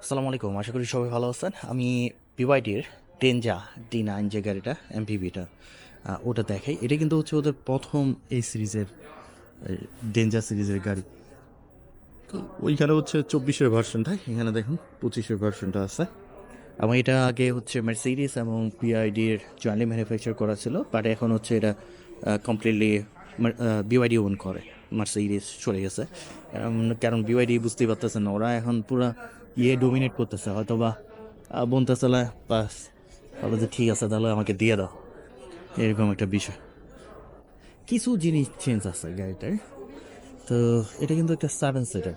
আসসালামু আলাইকুম, আশা করি সবাই ভালো আছেন। আমি বিওয়াইডির ডেঞ্জা ডি নাইন যে গাড়িটা এমপিবিটা ওটা দেখাই। এটা কিন্তু হচ্ছে ওদের প্রথম এই সিরিজের ডেঞ্জা সিরিজের গাড়ি। তো ওইখানে হচ্ছে চব্বিশের ভার্সনটা এখানে দেখুন, পঁচিশের ভার্সনটা আছে। এবং এটা আগে হচ্ছে মার্সিডিস এবং পিআইডির জয়েন্টলি ম্যানুফ্যাকচার করা ছিল বাট এখন হচ্ছে এটা কমপ্লিটলি বিওয়াইডি ওন করে। মার্সিডিস চলে গেছে। কারণ- বিওয়াইডি বুঝতেই পারতেছেন ওরা এখন পুরো ইয়ে ডোমিনেট করতেছে হয়তো বা বলতেছে বাস, বলে যে ঠিক আছে, তাহলে আমাকে দিয়ে দাও। এরকম একটা বিষয়। কিছু জিনিস চেঞ্জ আছে গাড়িটার। তো এটা কিন্তু একটা সেভেন সিটার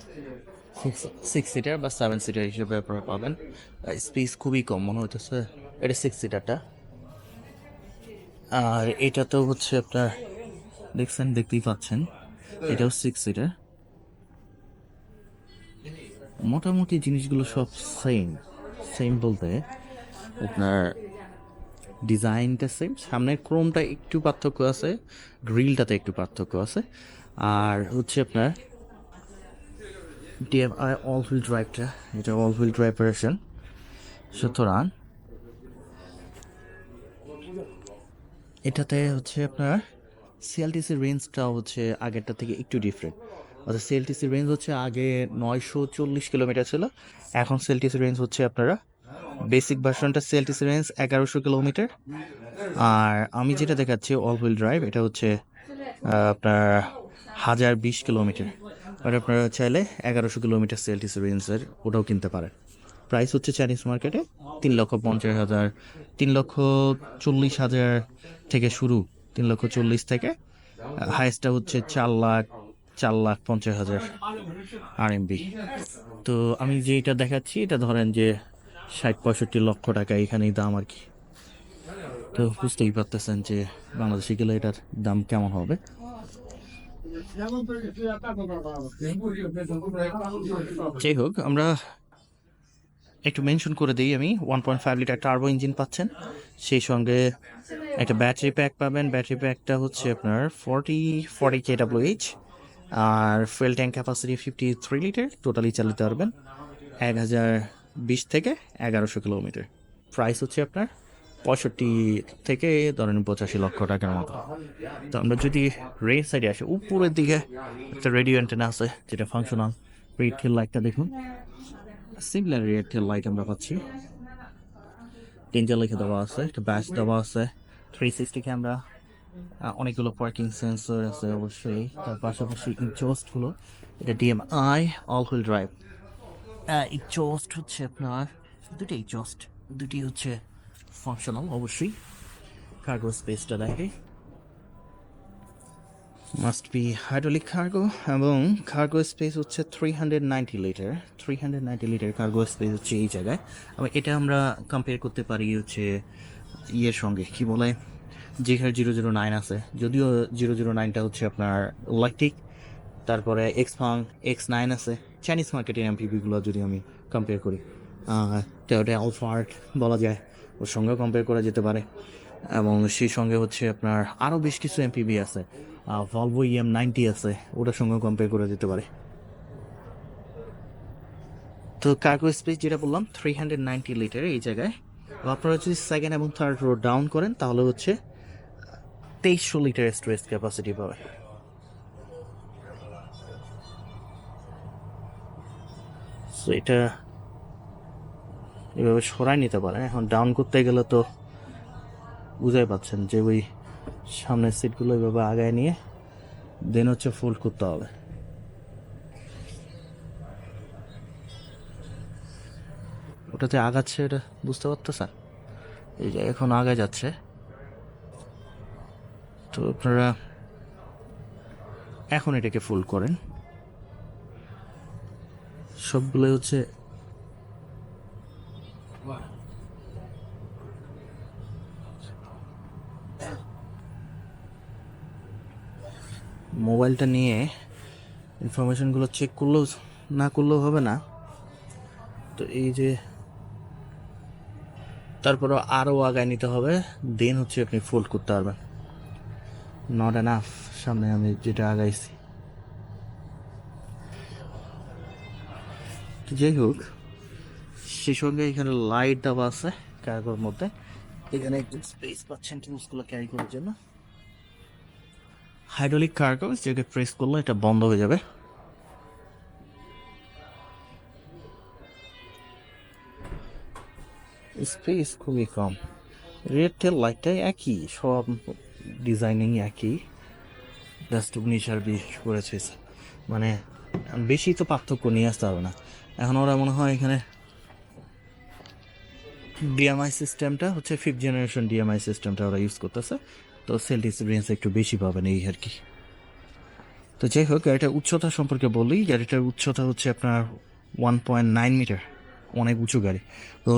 সিক্স সিটার বা সেভেন সিটার হিসেবে আপনারা পাবেন। স্পেস খুবই কম, মনে হইতেছে এটা সিক্স সিটারটা আর এটা তো হচ্ছে আপনার, দেখছেন, দেখতেই পাচ্ছেন, এটাও সিক্স সিটার মোটামুটি জিনিসগুলো সব সেম সেম বলতে আপনার ডিজাইনটা সেম সামনের ক্রোমটা একটু পার্থক্য আছে গ্রিলটাতে একটু পার্থক্য আছে, আর হচ্ছে আপনার ডিএমআই অল হুইল ড্রাইভটা এটা অল হুইল ড্রাইভ ভার্সন সুতরাং এটাতে হচ্ছে আপনার সিএলটিসির রেঞ্জটা হচ্ছে আগেরটা থেকে একটু ডিফারেন্ট অর্থাৎ সিএলটিসির রেঞ্জ হচ্ছে আগে নয়শো চল্লিশ কিলোমিটার ছিল। এখন সিএলটিসির রেঞ্জ হচ্ছে আপনারা বেসিক ভার্সনটা সিএলটিসি রেঞ্জ এগারোশো কিলোমিটার। আর আমি যেটা দেখাচ্ছি অল হুইল ড্রাইভ এটা হচ্ছে আপনার হাজার বিশ কিলোমিটার। আর আপনারা চাইলে এগারোশো কিলোমিটার সিএলটিসি রেঞ্জের ওটাও কিনতে পারেন। প্রাইস হচ্ছে চাইনিজ মার্কেটে তিন লক্ষ পঞ্চাশ হাজার, তিন লক্ষ চল্লিশ হাজার থেকে শুরু, তিন লক্ষ চল্লিশ থেকে। হাইস্টটা হচ্ছে চার লাখ চার লাখ পঞ্চাশ হাজার আর এমবি তো আমি যেটা দেখাচ্ছি, এটা ধরেন যে ষাট পঁয়ষট্টি লক্ষ টাকা এখানেই দাম আর কি। তো বুঝতেই পারতেছেন যে বাংলাদেশে গেলে এটার দাম কেমন হবে। যাই হোক, আমরা একটু মেনশন করে দিই আমি, one point five litre turbo engine পাচ্ছেন। সেই সঙ্গে একটা ব্যাটারি প্যাক পাবেন। ব্যাটারি প্যাকটা হচ্ছে আপনার ফর্টি ফর্টি কে এইচ আর fuel tank capacity fifty three litre totally চালাতে পারবেন এক হাজার বিশ থেকে এগারোশো কিলোমিটার। প্রাইস হচ্ছে আপনার পঁয়ষট্টি থেকে ধরেন পঁচাশি লক্ষ টাকার মতো। তো আমরা যদি রেড সাইডে আসি, উপরের দিকে একটা রেডিও অ্যান্টেনা আছে, যেটা ফাংশনাল রেড টেল লাইটটা দেখুন। সিমিলার রেড টেল লাইট আমরা পাচ্ছি। ডেঞ্জার লিখে দেওয়া আছে, একটা ব্যাচ দেওয়া আছে। থ্রি সিক্সটি ক্যামেরা অনেকগুলো পার্কিং সেন্সর আছে অবশ্যই। তার পাশাপাশি ইনচোস্টগুলো এটা ডিএমআই অল হুইল ড্রাইভ ইনচোস্ট হচ্ছে আপনার দুটি ইনচোস্ট দুটি হচ্ছে ফাংশনাল অবশ্যই। কার্গো স্পেসটা দেখে। মাস্ট বি হাইড্রোলিক কার্গো এবং কার্গো স্পেস হচ্ছে three hundred ninety litre three hundred ninety litre cargo space হচ্ছে এই জায়গায়। এবং এটা আমরা কম্পেয়ার করতে পারি হচ্ছে ইয়ের সঙ্গে, কি বলে? জিহার জিরো জিরো নাইন আছে। যদিও জিরো জিরো নাইনটা হচ্ছে আপনার ইলেকট্রিক, তারপরে এক্স ফাং এক্স নাইন আছে। চাইনিজ মার্কেটের এমপিপিগুলো যদি আমি কম্পেয়ার করি। ওটা আলফার্ট বলা যায়, ওর সঙ্গেও কম্পেয়ার করা যেতে পারে। এবং সেই সঙ্গে হচ্ছে আপনার আরও বেশ কিছু এমপিবি আছে। ভলভো ইএম নাইনটি আছে, ওটার সঙ্গেও কম্পেয়ার করা যেতে পারে। তো কার্গো স্পেস যেটা বললাম থ্রি হান্ড্রেড নাইনটি লিটার এই জায়গায়। আপনারা যদি সেকেন্ড এবং থার্ড রো ডাউন করেন, তাহলে হচ্ছে তেইশশো লিটার স্টোরেজ ক্যাপাসিটি পাবে। সো এটা এভাবে সরাই নিতে পারে। এখন ডাউন করতে গেলে তো বুঝাই পাচ্ছেন যে ওই সামনের সিটগুলো এভাবে আগায় নিয়ে দেন হচ্ছে ফোল্ড করতে হবে। ওটাতে আগাচ্ছে এটা, বুঝতে পারতেছেন? এই যে এখন আগে যাচ্ছে। তো আপনারা এখন এটাকে ফুল করেন। সবগুলো হচ্ছে মোবাইলটা নিয়ে ইনফরমেশনগুলো চেক করলেও না করলেও হবে না। তো এই যে তারপরও আরও আগায় নিতে হবে। দেন হচ্ছে আপনি ফোল্ড করতে পারবেন। নট এনাফ সামনে আমি যেটা আগাইছি। যাই হোক সেই সঙ্গে এখানে লাইট দেওয়া আছে কার্গোর মধ্যে। এখানে একটু স্পেস পাচ্ছেন টুলসগুলো ক্যারি করার জন্য। হাইড্রোলিক কার্গো যেটাকে প্রেস করলে এটা বন্ধ হয়ে যাবে। স্পেস খুবই কম। রেড টেল লাইটটাই একই, সব ডিজাইনিং একই। জাস্ট উনিশ বিশ করেছে। মানে বেশি তো পার্থক্য নিয়ে আসতে হবে না। এখন ওরা মনে হয় এখানে ডিএমআই সিস্টেমটা হচ্ছে ফিফথ জেনারেশন ডিএমআই সিস্টেমটা ওরা ইউজ করতেছে। তো সেল ডিসিপ্লিয়েন্স একটু বেশি পাবেন এই আর কি। তো যাই হোক, গাড়িটার উচ্চতা সম্পর্কে বলি। গাড়িটার উচ্চতা হচ্ছে আপনার ওয়ান পয়েন্ট নাইন মিটার অনেক উঁচু গাড়ি।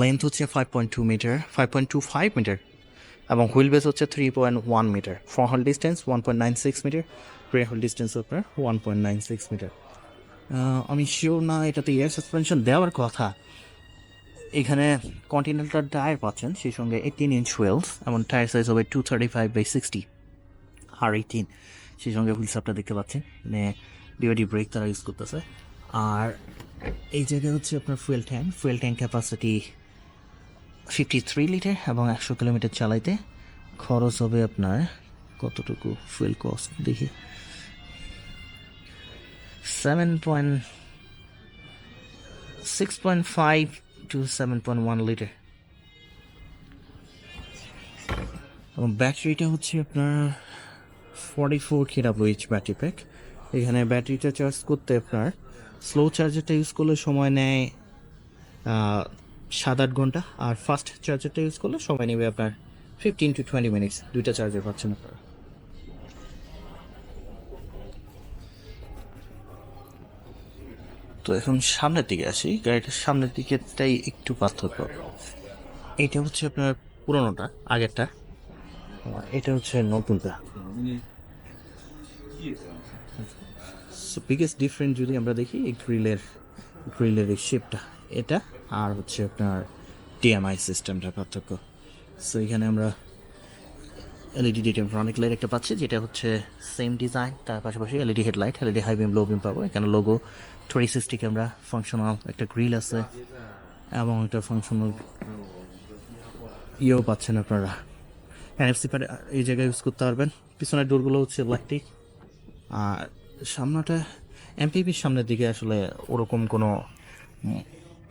লেন্থ হচ্ছে five point two metre five point two five metre এবং হুইল বেস হচ্ছে three point one metre front হল distance one point nine six metre rear হল ডিস্টেন্স আপনার one point nine six metre আমি শিওর না এটাতে air suspension দেওয়ার কথা। এখানে কন্টিনেন্টাল টায়ার পাচ্ছেন, সেই সঙ্গে এইটিন ইঞ্চ হুইলস এবং টায়ার সাইজ হবে two thirty five by sixty R eighteen সেই সঙ্গে হুইলস আপটা দেখতে পাচ্ছেন মানে ডিওডি ব্রেক তারা ইউজ করতেছে। আর এই জায়গায় হচ্ছে আপনার fuel tank fuel tank capacity fifty three litre এবং একশো কিলোমিটার চালাইতে খরচ হবে আপনার কতটুকু ফুয়েল কস্ট দেখি। Seven point six point five two seven point one litre এবং ব্যাটারিটা হচ্ছে আপনার ফর্টি ফোর কেডাব্লিউএইচ ব্যাটারি প্যাক এখানে ব্যাটারিটা চার্জ করতে আপনার স্লো চার্জারটা ইউজ করলে সময় নেয় সাত আট ঘণ্টা, আর ফাস্ট চার্জারটা ইউজ করলে সময় নেবে আপনার ফিফটিন টু টোয়েন্টি মিনিটস দুইটা চার্জার পাচ্ছেন আপনারা। তো এখন সামনের দিকে আসি, গাড়িটার সামনের দিকেটাই একটু পার্থক্য। এটা হচ্ছে আপনার পুরোনোটা, আগেরটা। এটা হচ্ছে নতুনটা। বিগেস্ট ডিফারেন্ট যদি আমরা দেখি, এই গ্রিলের গ্রিলের এই শেপটা এটা আর হচ্ছে আপনার টিএমআই সিস্টেমটা পার্থক্য। সো এখানে আমরা এলইডি ডিটেম ফ্রনিক লাইট একটা পাচ্ছি, যেটা হচ্ছে সেম ডিজাইন তার পাশাপাশি LED headlight LED high beam low beam পাবো। এখানে logo three sixty camera functional একটা গ্রিল আছে এবং একটা ফাংশনাল ইয়েও পাচ্ছেন আপনারা। এনএফসি প্যাড এই জায়গায় ইউজ করতে পারবেন। পিছনের ডোরগুলো হচ্ছে ইলেকট্রিক আর সামনেটা এমপিপির সামনের দিকে আসলে ওরকম কোনো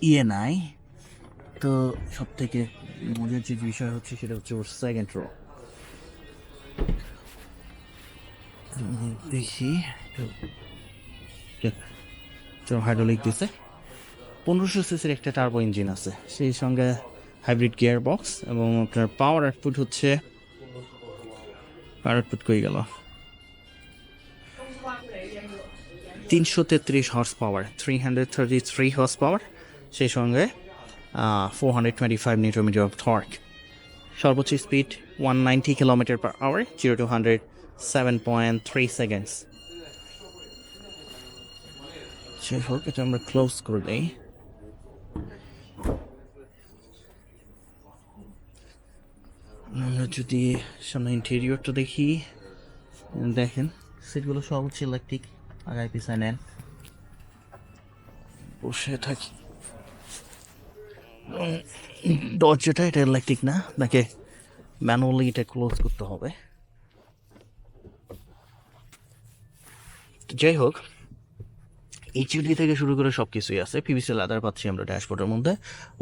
ইয়ে নাই তো সব থেকে মজার যে বিষয় হচ্ছে সেটা হচ্ছে ওর সেকেন্ড রো দেখি হাইড্রোলিক দিছে। পনেরোশো সিসির একটা টার্বো ইঞ্জিন আছে। সেই সঙ্গে হাইব্রিড গিয়ার বক্স এবং আপনার পাওয়ার আউটপুট হচ্ছে পাওয়ার আউটপুট কই গেল? তিনশো তেত্রিশ horse power three hundred thirty three horse power সেই সঙ্গে four hundred twenty five newton metre of torque সর্বোচ্চ speed one ninety kilometre per hour zero to hundred seven point three seconds যাই হোক এটা আমরা ক্লোজ করে দিই। আমরা যদি সামনে ইন্টেরিয়রটা দেখি, দেখেন সিটগুলো সব হচ্ছে ইলেকট্রিক আগায় পিছায় নেন। বসে থাকি। এবং দরজাটা এটা ইলেকট্রিক না আপনাকে ম্যানুয়ালি এটা ক্লোজ করতে হবে। যাই হোক এইচডি থেকে শুরু করে সব কিছুই আছে পিভিসি লাদার পাচ্ছি আমরা ড্যাশবোর্ডের মধ্যে।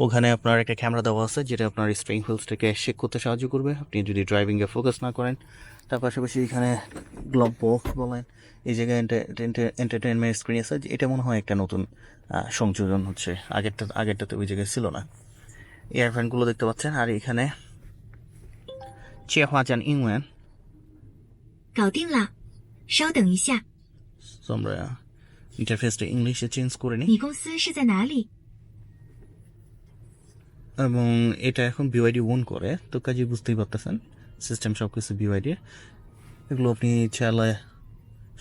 ওখানে আপনার একটা ক্যামেরা দেওয়া আছে, যেটা আপনার স্প্রিং হুইলসটাকে শেক করতে সাহায্য করবে। আপনি যদি ড্রাইভিংয়ে ফোকাস না করেন, তার পাশাপাশি এখানে গ্লোভ বক্স বলেন এই জায়গায় এন্টারটেনমেন্ট স্ক্রিন আছে যে এটা মনে হয় একটা নতুন আহ, সংযোজন হচ্ছে আগেরটা আগেরটাতে ওই জায়গায় ছিল না এয়ার ফ্যানগুলো দেখতে পাচ্ছেন আর এখানে চেহাজান ইংওয়ান 搞定了，稍等一下， তো আমরা ইন্টারফেসটা ইংলিশে চেঞ্জ করে নিই 你公司是在哪里？ এবং এটা এখন বিওয়াইডি ওন করে তো কাজে বুঝতেই পারতেছেন সিস্টেম সব কিছু বিওয়াইডি এগুলো আপনি চাইলে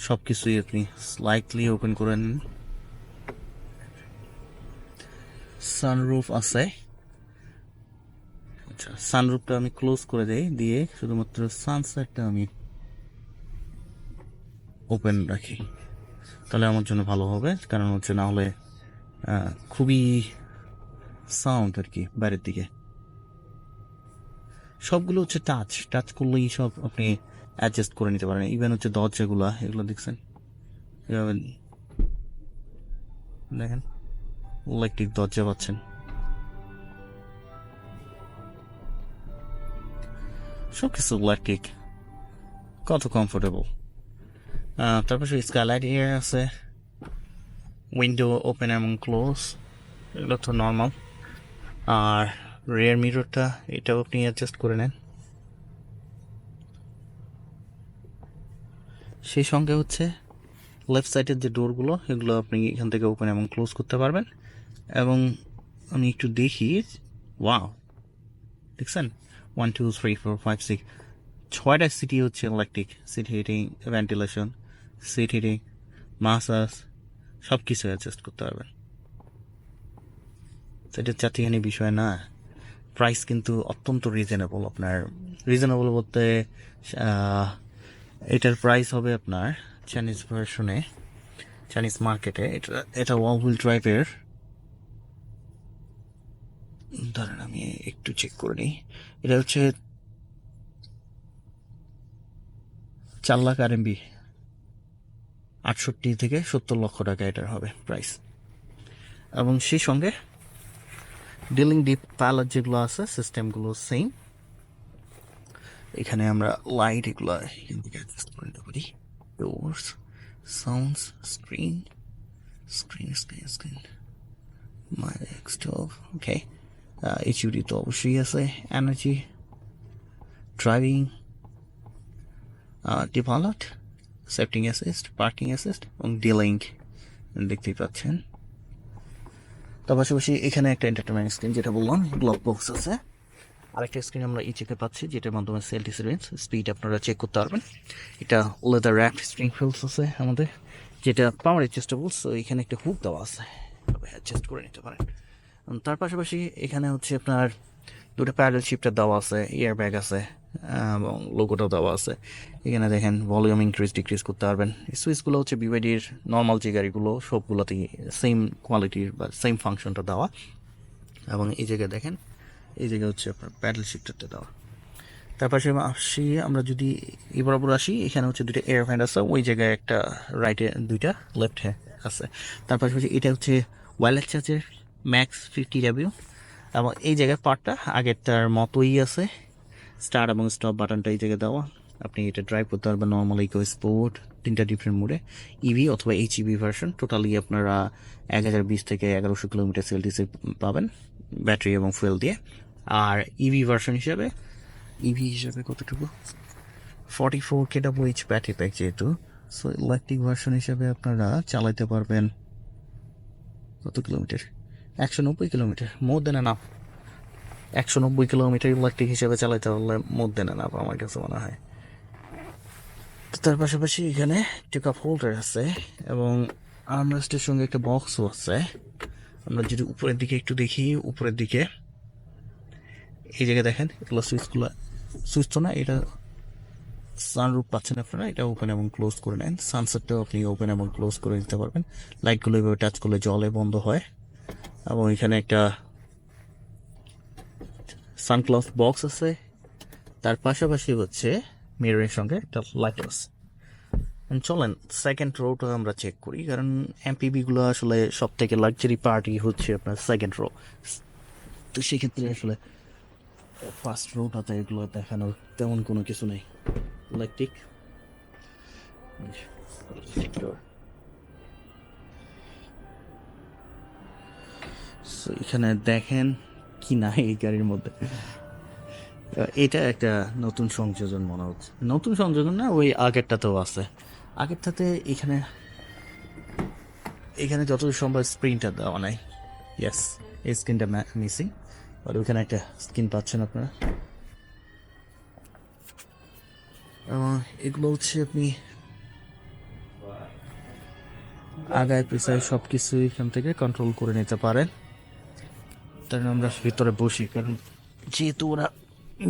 সব কিছুই আপনি স্লাইটলি ওপেন করে নিন। সানরুফ আছে। আচ্ছা সানরুফটা আমি ক্লোজ করে দেই, দিয়ে শুধুমাত্র সানসেটটা আমি ওপেন রাখি। তাহলে আমার জন্য ভালো হবে, কারণ হচ্ছে না হলে খুবই সাউন্ড আর কি বাইরের দিকে। সবগুলো হচ্ছে টাচ টাচ করলেই সব আপনি অ্যাডজাস্ট করে নিতে পারেন। ইভেন হচ্ছে দরজাগুলো, এগুলো দেখছেন? এভাবে দেখেন ইলেকট্রিক দরজা পাচ্ছেন। সব কিছু ইলেকট্রিক কত কমফোর্টেবল তারপর স্কাইলাইট এয়ার আছে উইন্ডো ওপেন এবং ক্লোজ এগুলো তো নর্মাল আর রিয়ার মিররটা এটাও আপনি অ্যাডজাস্ট করে নেন। সেই সঙ্গে হচ্ছে লেফট সাইডের যে ডোরগুলো এগুলো আপনি এখান থেকে ওপেন এবং ক্লোজ করতে পারবেন। এবং আমি একটু দেখি ওয়াও দেখছেন? One two three four five six ছয়টা সিটি হচ্ছে electric seat heating ventilation seat heating massage সব কিছু অ্যাডজাস্ট করতে পারবেন। সেটা চারটিখানি বিষয় না। প্রাইস কিন্তু অত্যন্ত রিজনেবল আপনার। রিজনেবল বলতে এটার প্রাইস হবে আপনার চাইনিজ ভার্সনে চাইনিজ মার্কেটে এটা এটা ওয়াল হুইল ড্রাইভের ধরেন আমি একটু চেক করে নিই। এটা হচ্ছে চার লাখ আর এমবি আটষট্টি থেকে সত্তর লক্ষ টাকা এটার হবে প্রাইস এবং সেই সঙ্গে ডিলিং ডিপ প্যালেট যেগুলো আছে সিস্টেমগুলো সেম এখানে আমরা লাইট এগুলো এখান থেকে অ্যাডজাস্ট করে নিতে পারি। Doors sounds screen screen screen screen মাই স্টোভ ওকে এইচইউডি তো অবশ্যই আছে। এনার্জি ড্রাইভিং ডিভালট সেফটিং অ্যাসিস্ট পার্কিং অ্যাসিস্ট এবং ডিলিং দেখতেই পাচ্ছেন। তার পাশাপাশি এখানে একটা এন্টারটেনমেন্ট স্ক্রিন যেটা বললাম ব্লক বক্স আছে। আরেকটা স্ক্রিন আমরা এই চেকে পাচ্ছি, যেটার মাধ্যমে সেল ডিসিডেন্স স্পিড আপনারা চেক করতে পারবেন। এটা লেদার র্যাপ স্প্রিং ফিলস আছে আমাদের, যেটা পাওয়ার অ্যাডজাস্টেবল সো এখানে একটা হুক দেওয়া আছে। অ্যাডজাস্ট করে নিতে পারেন। তার পাশাপাশি এখানে হচ্ছে আপনার দুটো প্যাডেল শিফটার দেওয়া আছে ইয়ার ব্যাগ আছে এবং লোগোটাও দেওয়া আছে। এখানে দেখেন ভলিউম ইনক্রিজ ডিক্রিজ করতে পারবেন। সুইচগুলো হচ্ছে বিওয়াইডির নর্মাল যে গাড়িগুলো, সবগুলোতেই সেম কোয়ালিটির বা সেম ফাংশনটা দেওয়া। এবং এই জায়গায় দেখেন এই জায়গায় হচ্ছে আপনার প্যাডেল শিফটারটা দেওয়া। তার পাশে আসি, আমরা যদি এই বরাবর আসি, এখানে হচ্ছে দুইটা এয়ার ফ্যান আছে, ওই জায়গায় একটা রাইটে দুইটা লেফট আছে। তার পাশাপাশি এটা হচ্ছে ওয়ারলেস চার্জের ম্যাক্স ফিফটি ডাব্লিউ এবং এই জায়গায় পার্টটা আগেরটার মতোই আছে। স্টার্ট এবং স্টপ বাটনটা এই জায়গায় দেওয়া। আপনি এটা ড্রাইভ করতে পারবেন নর্মাল ইকো স্পোর্ট তিনটা ডিফারেন্ট মোডে ইভি অথবা এইচ ইভি ভার্সন টোটালি আপনারা এক হাজার বিশ থেকে এগারোশো কিলোমিটার সেলটিসে পাবেন। ব্যাটারি এবং ফুয়েল দিয়ে। আর ইভি ভার্সন হিসাবে? ইভি হিসাবে কতটুকু? Forty four K W H battery pack যেহেতু। সো ইলেকট্রিক ভার্সন হিসাবে আপনারা চালাতে পারবেন কত কিলোমিটার একশো নব্বই কিলোমিটার মোর দেন এনাফ একশো নব্বই কিলোমিটার ইলেকট্রিক হিসাবে চালাতে পারলে মোর দেন এনাফ আমার কাছে মনে হয়। তো তার পাশাপাশি এখানে টেকআপ হোল্ডার আছে এবং আর্মরেস্টের সঙ্গে একটা বক্সও আছে। আমরা যদি উপরের দিকে একটু দেখি উপরের দিকে এই জায়গায় দেখেন, এগুলো সুইচগুলো সুইচ তো না, এটা সানরুফ পাচ্ছেন আপনারা, এটা ওপেন এবং ক্লোজ করে নেন। সানসেটটাও আপনি ওপেন এবং ক্লোজ করে দিতে পারবেন। লাইটগুলো এভাবে টাচ করলে জলে বন্ধ হয়। এবং এখানে একটা সানক্লথ বক্স আছে। তার পাশাপাশি হচ্ছে মিররের সঙ্গে একটা লাইট আছে চলেন সেকেন্ড রোটা আমরা চেক করি, কারণ এমপিবিগুলো আসলে সব থেকে লাক্সারি পার্টি হচ্ছে আপনার সেকেন্ড রো তো সেক্ষেত্রে আসলে ফার্স্ট রোটাতে এগুলো দেখানোর তেমন কোনো কিছু নেই। ইলেকট্রিক এখানে দেখেন কি না এই গাড়ির মধ্যে। এটা একটা নতুন সংযোজন মনে হচ্ছে। নতুন সংযোজন না, ওই আগেরটাতেও আছে। আগেরটাতে এখানে এখানে যতদূর সম্ভব স্ক্রিনটা দেওয়া নাই। ইয়েস এই স্ক্রিনটা মিসিং আর ওইখানে একটা স্ক্রিন পাচ্ছেন আপনারা। এগুলো হচ্ছে আপনি আগায় পিছায় সব কিছু এখান থেকে কন্ট্রোল করে নিতে পারেন। তার আমরা ভিতরে বসি, কারণ যেহেতু ওরা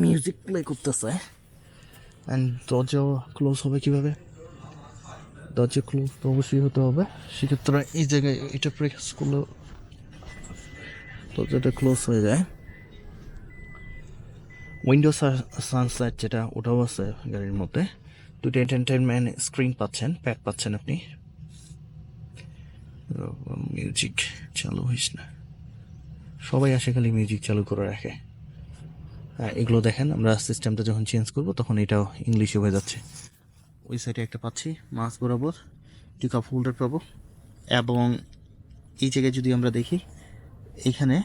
মিউজিক প্লে করতেছে। অ্যান্ড দরজাও ক্লোজ হবে কীভাবে? দরজা ক্লোজ তো অবশ্যই হতে হবে। সেক্ষেত্রে এই জায়গায় এটা প্রেস করলে দরজাটা ক্লোজ হয়ে যায়। উইন্ডো সানসেট যেটা, ওটাও আছে গাড়ির মধ্যে। দুটো এন্টারটেনমেন্ট স্ক্রিন পাচ্ছেন প্যাক পাচ্ছেন আপনি। মিউজিক চালু হইস না। সবাই আসে খালি মিউজিক চালু করে রাখে। এগুলো দেখেন, আমরা সিস্টেমটা যখন চেঞ্জ করব, তখন এটাও ইংলিশে হয়ে যাচ্ছে। ওই সাইডে একটা পাচ্ছি মাছ বরাবর। দুই কাপ হোল্ডার পাবো। এবং এই জায়গায় যদি আমরা দেখি, এখানে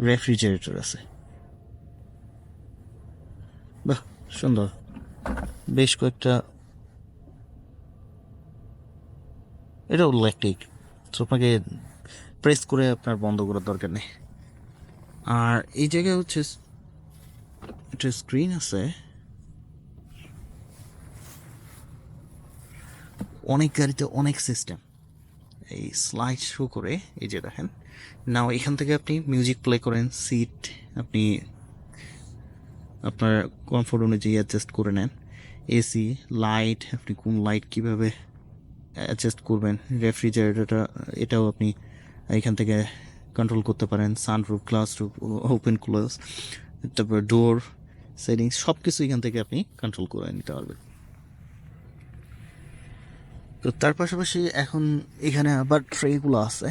রেফ্রিজারেটর আছে। সুন্দর। বেশ কয়েকটা এটা ইলেকট্রিক তো আপনাকে প্রেস করে আপনার বন্ধ করার দরকার নেই। আর এই জায়গায় হচ্ছে একটা স্ক্রিন আছে। অনেক গাড়িতে অনেক সিস্টেম এই স্লাইড শো করে, এই যে দেখেন। নাও এখান থেকে আপনি মিউজিক প্লে করেন সিট আপনি আপনার কমফোর্ট অনুযায়ী অ্যাডজাস্ট করে নেন। এসি লাইট আপনি কোন লাইট কীভাবে অ্যাডজাস্ট করবেন? রেফ্রিজারেটরটা এটাও আপনি এখান থেকে কন্ট্রোল করতে পারেন। Sunroof glass roof open close তারপর ডোর সেটিংস সব কিছু এখান থেকে আপনি কন্ট্রোল করে নিতে পারবেন। তো তার পাশাপাশি এখন এখানে আবার ট্রেগুলো আছে।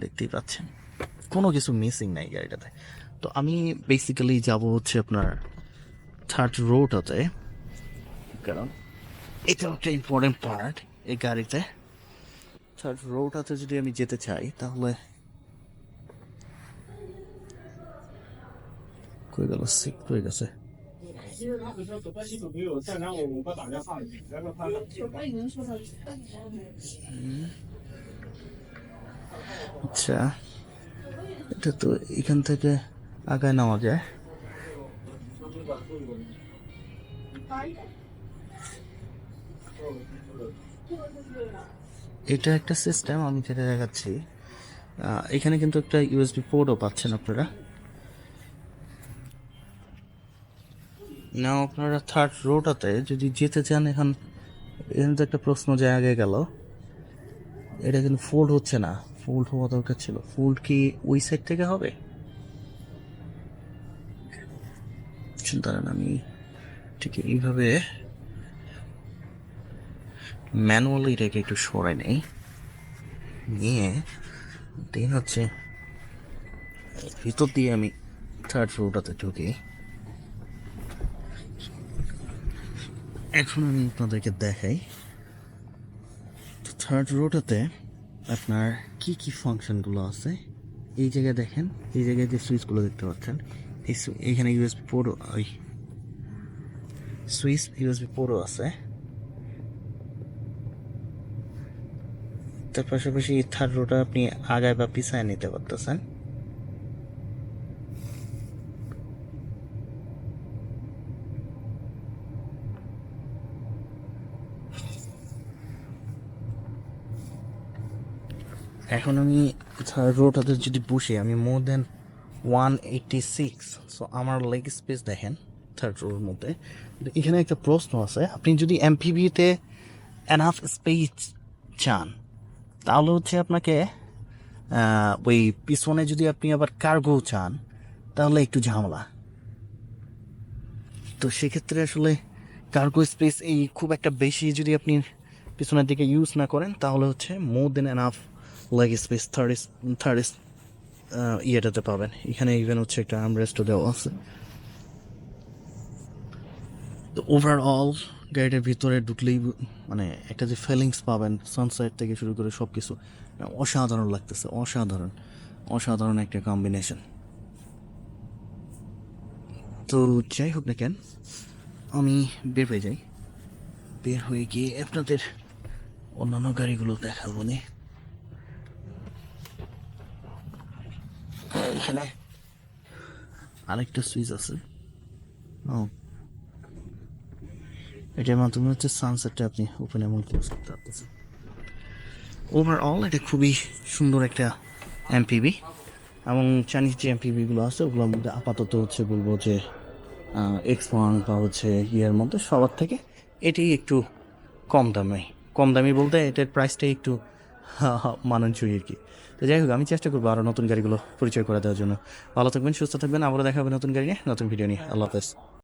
দেখতেই পাচ্ছেন। কোনো কিছু মিসিং নাই গাড়িটাতে। তো আমি বেসিক্যালি যাব হচ্ছে আপনার থার্ড রোডটাতে কারণ এটা একটা ইম্পর্টেন্ট পার্ট এই গাড়িতে। থার্ড রোডটাতে যদি আমি যেতে চাই তাহলে কই গেল? সিট কই গেছে। আচ্ছা এটা তো এখান থেকে আগায় নেওয়া যায়। এটা একটা সিস্টেম আমি যেটা দেখাচ্ছি। এখানে কিন্তু একটা ইউএসবি পোর্টও পাচ্ছেন আপনারা। না আপনারা থার্ড রোটাতে যদি যেতে চান, এখন এখানে তো একটা প্রশ্ন যে আগে গেল। এটা কিন্তু ফোল্ড হচ্ছে না। ফোল্ড হওয়া দরকার ছিল। ফোল্ড কি ওই সাইড থেকে হবে? নেন আমি ঠিক এইভাবে ম্যানুয়ালি এটাকে একটু সরাই নেই। নিয়ে দেন হচ্ছে ভিতর দিয়ে আমি থার্ড ফ্লোরটাতে ঢুকি। এখন আমি আপনাদেরকে দেখাই। থার্ড রোটাতে আপনার কি কি ফাংশনগুলো আছে? এই জায়গায় দেখেন, এই জায়গায় যে সুইচগুলো দেখতে পাচ্ছেন এখানে ইউএসবি পোর্টও ওই সুইচ ইউএসবি পোর্টও আছে। তার পাশাপাশি থার্ড রোটা আপনি আগায় বা পিছায় নিতে পারতেছেন। এখন আমি থার্ড রোটাতে যদি বসে, আমি more than one eighty six so আমার লেগ স্পেস দেখেন থার্ড রোর মধ্যে। এখানে একটা প্রশ্ন আছে, আপনি যদি এমপিবিতে এনাফ স্পেস চান, তাহলে হচ্ছে আপনাকে ওই পিছনে যদি আপনি আবার কার্গো চান, তাহলে একটু ঝামেলা। তো সেক্ষেত্রে আসলে কার্গো স্পেস এই খুব একটা বেশি যদি আপনি পিছনের দিকে ইউজ না করেন, তাহলে হচ্ছে more than enough leg space third third ইয়েটাতে পাবেন। এখানে ইভেন হচ্ছে একটা আর্মরেস্টও দেওয়া আছে। তো ওভারঅল গাড়িটার ভিতরে ঢুকলেই মানে একটা যে ফিলিংস পাবেন সানসাইড থেকে শুরু করে সব কিছু অসাধারণ লাগতেছে, অসাধারণ অসাধারণ একটা কম্বিনেশন তো যাই হোক না কেন, আমি বের হয়ে যাই। বের হয়ে গিয়ে আপনাদের অন্যান্য গাড়িগুলো দেখাবো নি। এখানে। আরেকটা সুইচ আছে। ও। এটার মাধ্যমে হচ্ছে সানসেটটা আপনি ওপেন এবং ক্লোজ করতে পারতেছেন। ওভারঅল এটা খুবই সুন্দর একটা এমপিবি এবং চাইনিজ যে এমপিবিগুলো আছে, ওগুলোর মধ্যে আপাতত হচ্ছে বলব যে এক্স ওয়ান বা হচ্ছে ইয়ের মধ্যে সবার থেকে এটি একটু কম দামে। কম দামি বলতে এটার প্রাইসটা একটু মানানসই আর কি। তো যাই হোক, আমি চেষ্টা করব আরও নতুন গাড়িগুলো পরিচয় করে দেওয়ার জন্য। ভালো থাকবেন, সুস্থ থাকবেন, আবারও দেখা হবে নতুন গাড়ি নিয়ে, নতুন ভিডিও নিয়ে। আল্লাহ হাফেজ।